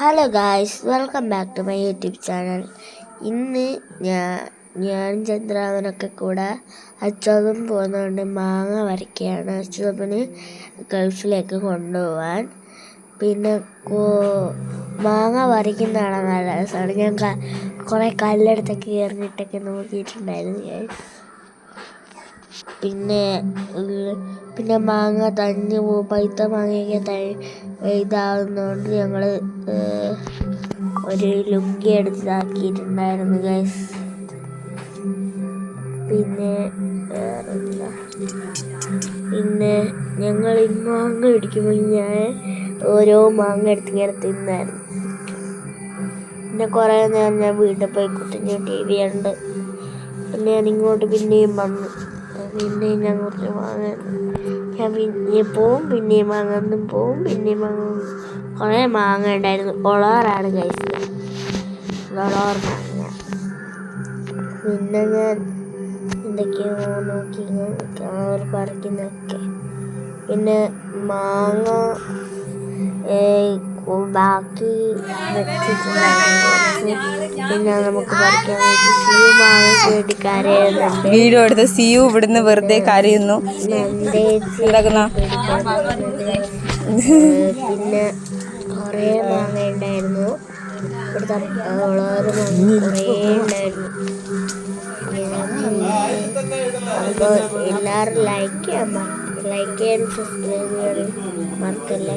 Hello guys welcome back to my YouTube channel ഇന്ന് ഞാൻ ഞാൻ ചന്ദ്രാവനൊക്കെ കൂടെ അച്ചോബൻ പോകുന്നതുകൊണ്ട് മാങ്ങ വരയ്ക്കുകയാണ്. അച്ചോബന് ഗൾഫിലേക്ക് കൊണ്ടുപോകാൻ പിന്നെ മാങ്ങ വരയ്ക്കുന്നതാണ് നല്ല രസമാണ്. ഞാൻ കുറേ കല്ലെടുത്തൊക്കെ എറിഞ്ഞിട്ടൊക്കെ നോക്കിയിട്ടുണ്ടായിരുന്നു ഞാൻ. പിന്നെ പിന്നെ മാങ്ങ തഞ്ഞു പോകും പഴുത്ത മാങ്ങയൊക്കെ ത ഇതാവുന്നതുകൊണ്ട് ഞങ്ങൾ ഒരു ലുങ്കി എടുത്താക്കിയിട്ടുണ്ടായിരുന്നു ഗൈസ് പിന്നെ വേറെന്താ? പിന്നെ ഞങ്ങൾ ഈ മാങ്ങ പിടിക്കുമ്പോൾ ഞാൻ ഓരോ മാങ്ങ എടുത്ത് ഇങ്ങനെ തിന്നായിരുന്നു. പിന്നെ കുറേ നേരം ഞാൻ വീട്ടിൽ പോയി കുത്തിഞ്ഞ് ടി വി കണ്ട്. പിന്നെ ഞാൻ ഇങ്ങോട്ട് പിന്നെയും വന്നു. പിന്നെയും ഞാൻ കുറച്ച് മാങ്ങ ഞാൻ പിന്നെ പോവും പിന്നെയും വാങ്ങുന്നും പോവും പിന്നെയും വാങ്ങും. കുറേ മാങ്ങ ഉണ്ടായിരുന്നു. ഒളാറാണ് കഴിച്ചത് ഒളാർ മാങ്ങ. പിന്നെ ഞാൻ എന്തൊക്കെയോ നോക്കി അവർ പറിക്കുന്നൊക്കെ പിന്നെ മാങ്ങ ബാക്കി വെച്ചിട്ടുണ്ടായിരുന്നു. പിന്നെ നമുക്ക് പറിക്കാൻ വേണ്ടി ഫ്യൂ മാങ്ങയ്ക്ക് വേണ്ടി കരയുന്നുണ്ട്. വീഡിയോ എടുത്ത് സിയു ഇവിടുന്ന് വെറുതെ കരയുന്നു. എന്താക്കുന്ന? പിന്നെ കുറേ മാങ്ങ ഉണ്ടായിരുന്നു. ഇവിടുത്തെ കുറേ ഉണ്ടായിരുന്നു. അപ്പോൾ എല്ലാവരും ലൈക്ക് ചെയ്യാൻ ലൈക്ക് ചെയ്യാൻ സബ്സ്ക്രൈബ് ചെയ്യാൻ മറക്കല്ലേ?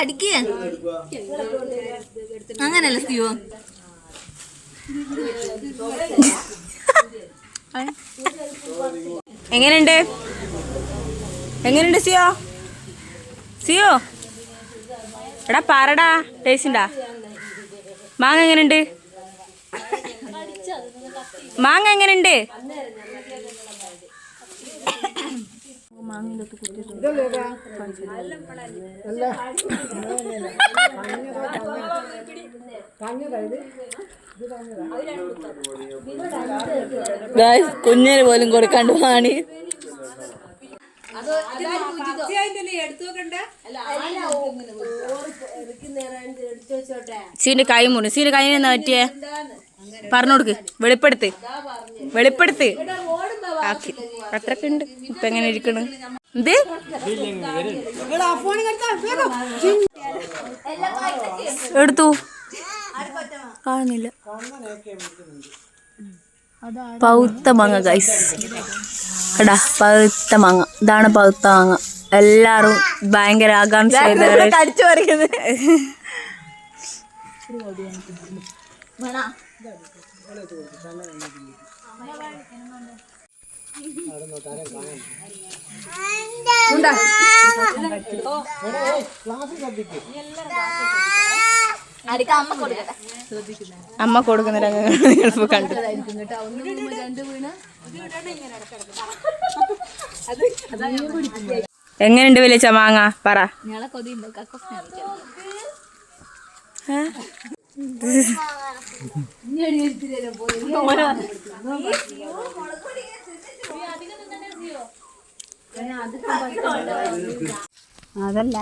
അടിക്കുക അങ്ങനല്ല സ്റ്റീവോ എങ്ങനെയുണ്ട്? എങ്ങനെയുണ്ട് സിയോ? സിയോ? എടാ പാറടാ ടേസ്റ്റിണ്ടാ മാങ്ങ എങ്ങനെയുണ്ട്? മാങ്ങ എങ്ങനെയുണ്ട്? കുഞ്ഞിന് പോലും കൊടുക്കാണ്ട് വാണി. സീന്റെ കൈ മുറി സീന്റെ കൈ എന്നാ പറ്റിയേ പറഞ്ഞു കൊടുക്ക്. വെളിപ്പെടുത്ത്. വെളിപ്പെടുത്ത്. ആക്കി. അത്രയ്ക്ക് ഉണ്ട്. ഇപ്പൊ എങ്ങനെ ഇരിക്കണ്? എന്ത്? എടുത്തു. കാണുന്നില്ല. പൗത്ത മാങ്ങ ഗൈസ് എടാ പൗത്ത മാങ്ങ. ഇതാണ് പൗത്ത മാങ്ങ. എല്ലാരും ഭയങ്കര ആകാംക്ഷ പറിക്കുന്നത്. അമ്മ കൊടുക്കുന്ന രംഗങ്ങൾ കണ്ടു. എങ്ങനെയുണ്ട് വലിയ ചമാങ്ങ? പറ. ഏ? അതല്ല.